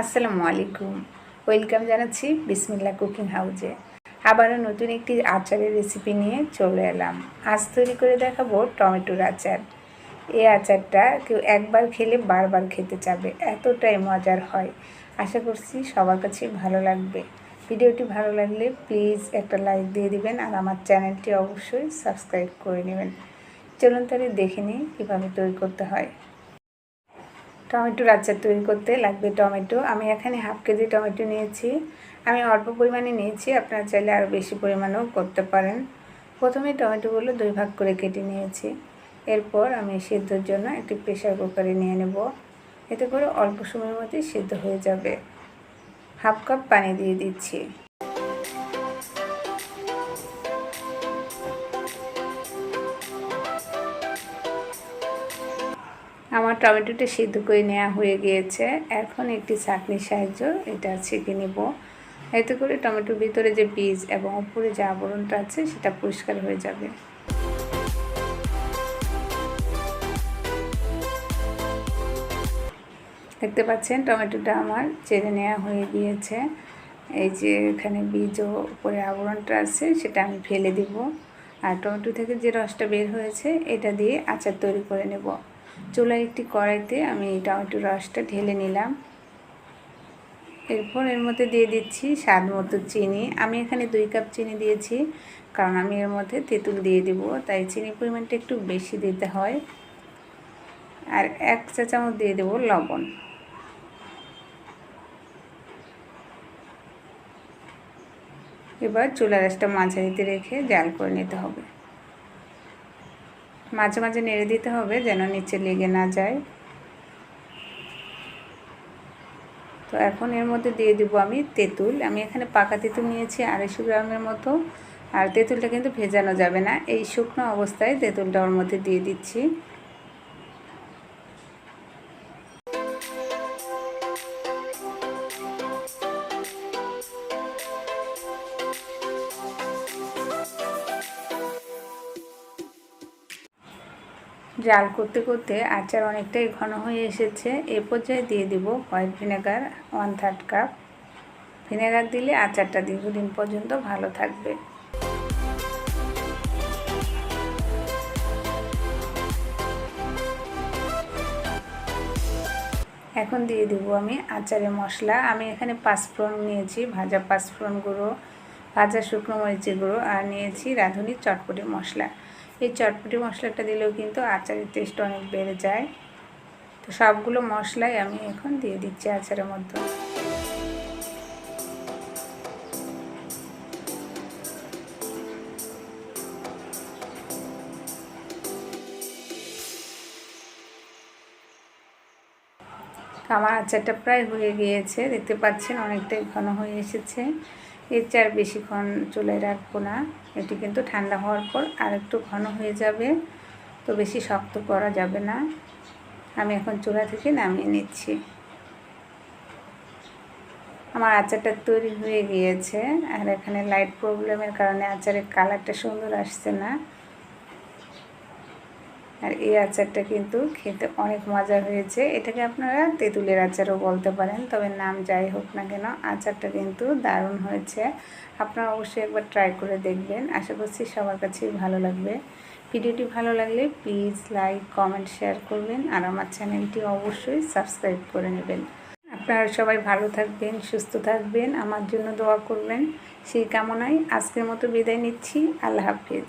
আসসালামু আলাইকুম। ওয়েলকাম জানাচ্ছি বিসমিল্লা কুকিং হাউজে। আবারও নতুন একটি আচারের রেসিপি নিয়ে চলে এলাম। আজ তৈরি করে দেখাবো টমেটোর আচার। এই আচারটা কেউ একবার খেলে বারবার খেতে চাবে। এতটাই মজার হয়। আশা করছি সবার কাছে ভালো লাগবে। ভিডিওটি ভালো লাগলে প্লিজ একটা লাইক দিয়ে দিবেন আর আমার চ্যানেলটি অবশ্যই সাবস্ক্রাইব করে নেবেন। চলুন তাহলে দেখে নিই কীভাবে তৈরি করতে হয়। টমেটোর আচার তৈরি করতে লাগবে টমেটো। আমি এখানে হাফ কেজি টমেটো নিয়েছি। আমি অল্প পরিমাণে নিয়েছি, আপনারা চাইলে আরও বেশি পরিমাণেও করতে পারেন। প্রথমে টমেটোগুলো দুই ভাগ করে কেটে নিয়েছি। এরপর আমি সিদ্ধর জন্য একটি প্রেশার কুকারে নিয়ে নেব। এতে করে অল্প সময়ের মধ্যে সিদ্ধ হয়ে যাবে। হাফ কাপ পানি দিয়ে দিচ্ছি। আমার টমেটোটা সিদ্ধ করে নেওয়া হয়ে গিয়েছে। এখন একটি চাটনির সাহায্য এটা ছেঁকে নেব। এতে করে টমেটোর ভিতরে যে বীজ এবং উপরে যে আবরণটা আছে সেটা পরিষ্কার হয়ে যাবে। দেখতে পাচ্ছেন, টমেটোটা আমার চেড়ে নেওয়া হয়ে গিয়েছে। এই যে এখানে বীজ ও উপরে আবরণটা আছে, সেটা আমি ফেলে দিব। আর টমেটো থেকে যে রসটা বের হয়েছে, এটা দিয়ে আচার তৈরি করে নেব। চুলায় একটি কড়াইতে আমি টমেটোর রসটা ঢেলে নিলাম। এরপর এর মধ্যে দিয়ে দিচ্ছি স্বাদ মতো চিনি। আমি এখানে দুই কাপ চিনি দিয়েছি, কারণ আমি এর মধ্যে তেঁতুল দিয়ে দিব, তাই চিনি পরিমাণটা একটু বেশি দিতে হয়। আর এক চা চামচ দিয়ে দেবো লবণ। এবার চুলা রাসটা মাঝারিতে রেখে জাল করে নিতে হবে। মাঝে মাঝে নেড়ে দিতে হবে যেন নিচে লেগে না যায়। তো এখন এর মধ্যে দিয়ে দিব আমি তেঁতুল। আমি এখানে পাকা তেঁতুল নিয়েছি আড়াইশো গ্রামের মতো। আর তেঁতুলটা কিন্তু ভেজানো যাবে না। এই শুকনো অবস্থায় তেঁতুলটা ওর মধ্যে দিয়ে দিচ্ছি। জাল করতে করতে আচার অনেকটাই ঘন হয়ে এসেছে। এ পর্যায়ে দিয়ে দিব white vinegar one third cup. Vinegar দিলে আচারটা দীর্ঘদিন পর্যন্ত ভালো থাকবে। এখন দিয়ে দেব আমি আচারের মশলা। আমি এখানে পাঁচফোড়ন নিয়েছি, ভাজা পাঁচফোড়ন গুঁড়ো, ভাজা শুকনো মরিচের গুঁড়ো, আর নিয়েছি রাঁধুনির চটপটি মশলা। এই চটপটি মশলাটা দিলেও কিন্তু আচারের টেস্ট অনেক বেড়ে যায়। তো সবগুলো মশলাই আমি এখন দিয়ে দিচ্ছি আচারের মধ্যে। আমার আচারটা প্রায় হয়ে গিয়েছে, দেখতে পাচ্ছেন অনেকটাই ঘন হয়ে এসেছে। এর চার বেশিক্ষণ চুলায় রাখব না। এটি কিন্তু ঠান্ডা হওয়ার পর আর একটু ঘন হয়ে যাবে, তো বেশি শক্ত করা যাবে না। আমি এখন চুলা থেকে নামিয়ে নিচ্ছি। আমার আচারটা তৈরি হয়ে গিয়েছে, আর এখানে লাইট প্রবলেমের কারণে আচারের কালারটা সুন্দর আসছে না। আর এই আচারটা কিন্তু খেতে অনেক মজা হয়েছে। এটাকে আপনারা তেঁতুলের আচারও বলতে পারেন, তবে নাম যাই হোক না কেন, আচারটা কিন্তু দারুণ হয়েছে। আপনারা অবশ্যই একবার ট্রাই করে দেখবেন। আশা করছি সবার কাছেই ভালো লাগবে। ভিডিওটি ভালো লাগলে প্লিজ লাইক কমেন্ট শেয়ার করবেন, আর আমার চ্যানেলটি অবশ্যই সাবস্ক্রাইব করে নেবেন। আপনারা সবাই ভালো থাকবেন, সুস্থ থাকবেন, আমার জন্য দোয়া করবেন। সেই কামনায় আজকের মতো বিদায় নিচ্ছি। আল্লাহ হাফিজ।